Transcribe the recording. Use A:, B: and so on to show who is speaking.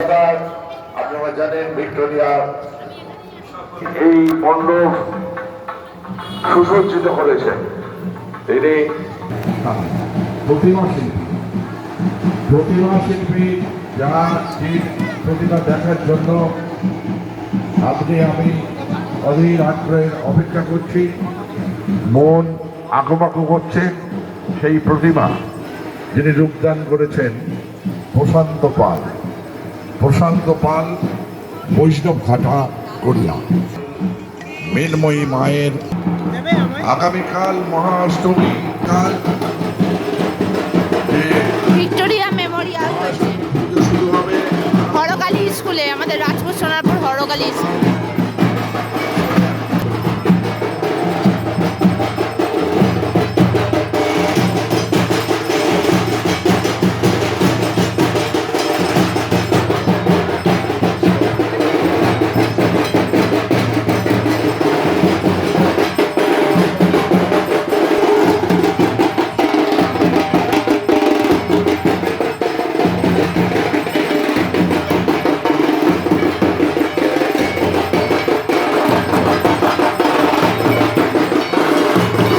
A: আপনারা জানেন ভিক্টোরিয়া এই সুসজ্জিত করেছেন তিনি
B: প্রতিমা শিল্পী। প্রতিমা শিল্পী যারা যে প্রতিভা দেখার জন্য আপনি আমি অধীর আগ্রহের অপেক্ষা করছি। মন আঁকুপাকু করছে সেই প্রতিমা যিনি রূপদান করেছেন প্রশান্ত পাল। প্রশান্ত পাল বৈষ্ণব ঘাটা করিয়া মৃন্ময়ী মায়ের আগামীকাল মহাষ্টমী কাল।
C: ভিক্টোরিয়া মেমোরিয়াল হরকালী স্কুলে আমাদের রাজপুর সোনারপুর হরকালী স্কুল।